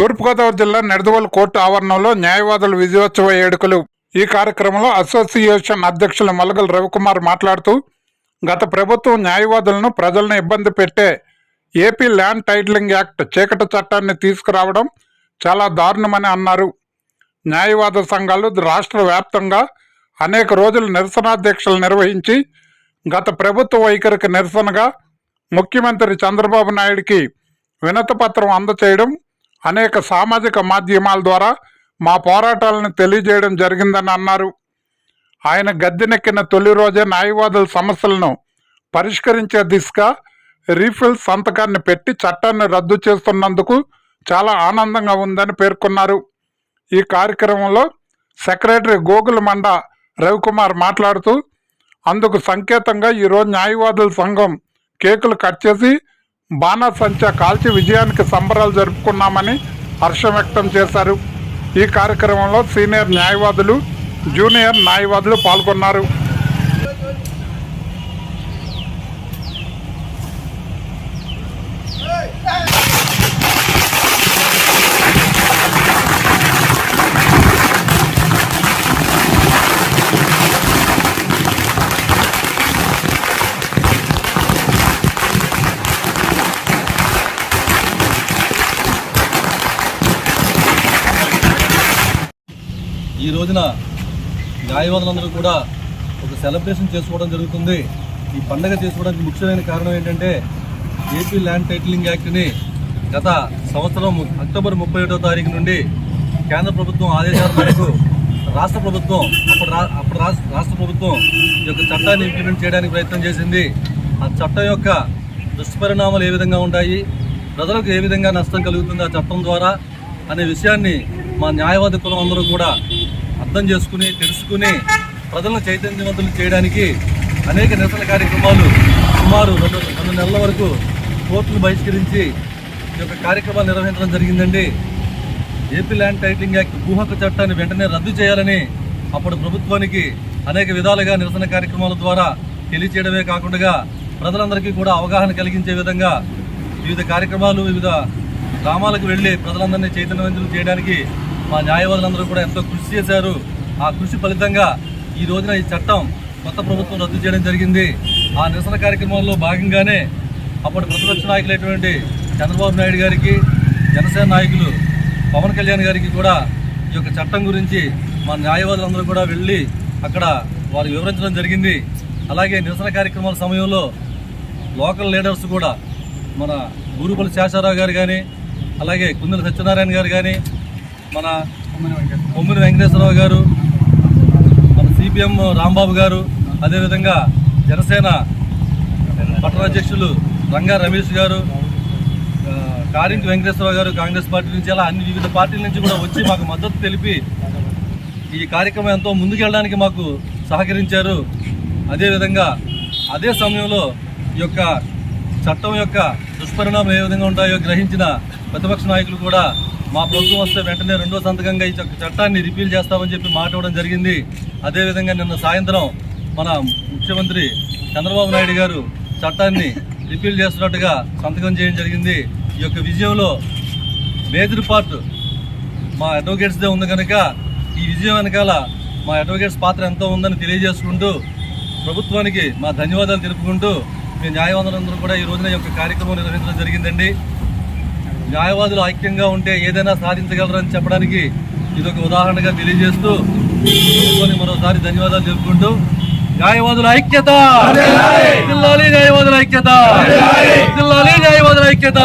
తూర్పుగోదావరి జిల్లా నెడదవోలు కోర్టు ఆవరణంలో న్యాయవాదుల విజయోత్సవ ఏడుకలు ఈ కార్యక్రమంలో అసోసియేషన్ అధ్యక్షులు మలగల రవికుమార్ మాట్లాడుతూ గత ప్రభుత్వం న్యాయవాదులను ప్రజలను ఇబ్బంది పెట్టే ఏపీ ల్యాండ్ టైటిలింగ్ యాక్ట్ చీకటి చట్టాన్ని తీసుకురావడం చాలా దారుణమని అన్నారు. న్యాయవాద సంఘాలు రాష్ట్ర వ్యాప్తంగా అనేక రోజులు నిరసనాధ్యక్షలు నిర్వహించి గత ప్రభుత్వ వైఖరికి నిరసనగా ముఖ్యమంత్రి చంద్రబాబు నాయుడికి వినతి పత్రం అందచేయడం అనేక సామాజిక మాధ్యమాల ద్వారా మా పోరాటాలను తెలియజేయడం జరిగిందని అన్నారు. ఆయన గద్దెనెక్కిన తొలి రోజే న్యాయవాదుల సమస్యలను పరిష్కరించే దిశగా రీఫిల్ సంతకాన్ని పెట్టి చట్టాన్ని రద్దు చేస్తున్నందుకు చాలా ఆనందంగా ఉందని పేర్కొన్నారు. ఈ కార్యక్రమంలో సెక్రటరీ గోగుల మండ రవికుమార్ మాట్లాడుతూ అందుకు సంకేతంగా ఈరోజు న్యాయవాదుల సంఘం కేకులు కట్ చేసి బాణాసంచా కాల్చి విజయానికి సంబరాలు జరుపుకున్నామని హర్షం వ్యక్తం చేశారు. ఈ కార్యక్రమంలో సీనియర్ న్యాయవాదులు జూనియర్ న్యాయవాదులు పాల్గొన్నారు. ఈ రోజున న్యాయవాదులందరూ కూడా ఒక సెలబ్రేషన్ చేసుకోవడం జరుగుతుంది. ఈ పండగ చేసుకోవడానికి ముఖ్యమైన కారణం ఏంటంటే ఏపీ ల్యాండ్ టైటిలింగ్ యాక్ట్ని గత సంవత్సరం అక్టోబర్ ముప్పై ఒకటో తారీఖు నుండి కేంద్ర ప్రభుత్వం ఆదేశాల మేరకు రాష్ట్ర ప్రభుత్వం అప్పుడు రా అప్పుడు రాష్ట్ర రాష్ట్ర ప్రభుత్వం ఈ యొక్క చట్టాన్ని ఇంప్లిమెంట్ చేయడానికి ప్రయత్నం చేసింది. ఆ చట్టం యొక్క దుష్పరిణామాలు ఏ విధంగా ఉంటాయి ప్రజలకు ఏ విధంగా నష్టం కలుగుతుంది ఆ చట్టం ద్వారా అనే విషయాన్ని మా న్యాయవాది కులం అందరూ కూడా అర్థం చేసుకుని తెలుసుకుని ప్రజలను చైతన్యవంతులు చేయడానికి అనేక నిరసన కార్యక్రమాలు సుమారు రెండు రెండు నెలల వరకు కోర్టును బహిష్కరించి ఈ యొక్క కార్యక్రమాలు నిర్వహించడం జరిగిందండి. ఏపీ ల్యాండ్ టైటిలింగ్ యాక్ట్ భూహక్కు చట్టాన్ని వెంటనే రద్దు చేయాలని అప్పుడు ప్రభుత్వానికి అనేక విధాలుగా నిరసన కార్యక్రమాల ద్వారా తెలియచేయడమే కాకుండా ప్రజలందరికీ కూడా అవగాహన కలిగించే విధంగా వివిధ కార్యక్రమాలు వివిధ గ్రామాలకు వెళ్ళి ప్రజలందరినీ చైతన్యవంతులు చేయడానికి మా న్యాయవాదులందరూ కూడా ఎంతో కృషి చేశారు. ఆ కృషి ఫలితంగా ఈ రోజున ఈ చట్టం కొత్త ప్రభుత్వం రద్దు చేయడం జరిగింది. ఆ నిరసన కార్యక్రమంలో భాగంగానే అప్పటి ప్రతిపక్ష నాయకులైనటువంటి చంద్రబాబు నాయుడు గారికి జనసేన నాయకులు పవన్ కళ్యాణ్ గారికి కూడా ఈ యొక్క చట్టం గురించి మా న్యాయవాదులందరూ కూడా వెళ్ళి అక్కడ వారు వివరించడం జరిగింది. అలాగే నిరసన కార్యక్రమాల సమయంలో లోకల్ లీడర్స్ కూడా మన గురుపల్లి శేషారావు గారు కానీ అలాగే కుందల సత్యనారాయణ గారు కానీ మన కొమ్మిని వెంకటేశ్వరరావు. గారు మన సిపిఎం రాంబాబు గారు అదేవిధంగా జనసేన పట్టణాధ్యక్షులు రంగా రమేష్ గారు కారింటి వెంకటేశ్వరరావు గారు కాంగ్రెస్ పార్టీ నుంచి అలా అన్ని వివిధ పార్టీల నుంచి కూడా వచ్చి మాకు మద్దతు తెలిపి ఈ కార్యక్రమం ఎంతో ముందుకెళ్ళడానికి మాకు సహకరించారు. అదేవిధంగా అదే సమయంలో ఈ యొక్క చట్టం యొక్క దుష్పరిణామాలు ఏ విధంగా ఉంటాయో గ్రహించిన ప్రతిపక్ష నాయకులు కూడా మా ప్రభుత్వం వస్తే వెంటనే రెండో సంతకంగా ఈ చట్టాన్ని రిపీల్ చేస్తామని చెప్పి మాట ఇవ్వడం జరిగింది. అదేవిధంగా నిన్న సాయంత్రం మన ముఖ్యమంత్రి చంద్రబాబు నాయుడు గారు చట్టాన్ని రిపీల్ చేస్తున్నట్టుగా సంతకం చేయడం జరిగింది. ఈ యొక్క విజయంలో మేజర్ పార్ట్ మా అడ్వకేట్స్దే ఉంది కనుక ఈ విజయం వెనకాల మా అడ్వకేట్స్ పాత్ర ఎంతో ఉందని తెలియజేసుకుంటూ ప్రభుత్వానికి మా ధన్యవాదాలు తెలుపుకుంటూ మీ న్యాయవాదులందరూ కూడా ఈ రోజున ఈ యొక్క కార్యక్రమం నిర్వహించడం జరిగిందండి. న్యాయవాదులు ఐక్యంగా ఉంటే ఏదైనా సాధించగలరని చెప్పడానికి ఇది ఒక ఉదాహరణగా తెలియజేస్తూ మరోసారి ధన్యవాదాలు తెలుపుకుంటూ న్యాయవాదుల ఐక్యత! జిల్లాలి న్యాయవాదుల ఐక్యత! జిల్లాలి న్యాయవాదుల ఐక్యత!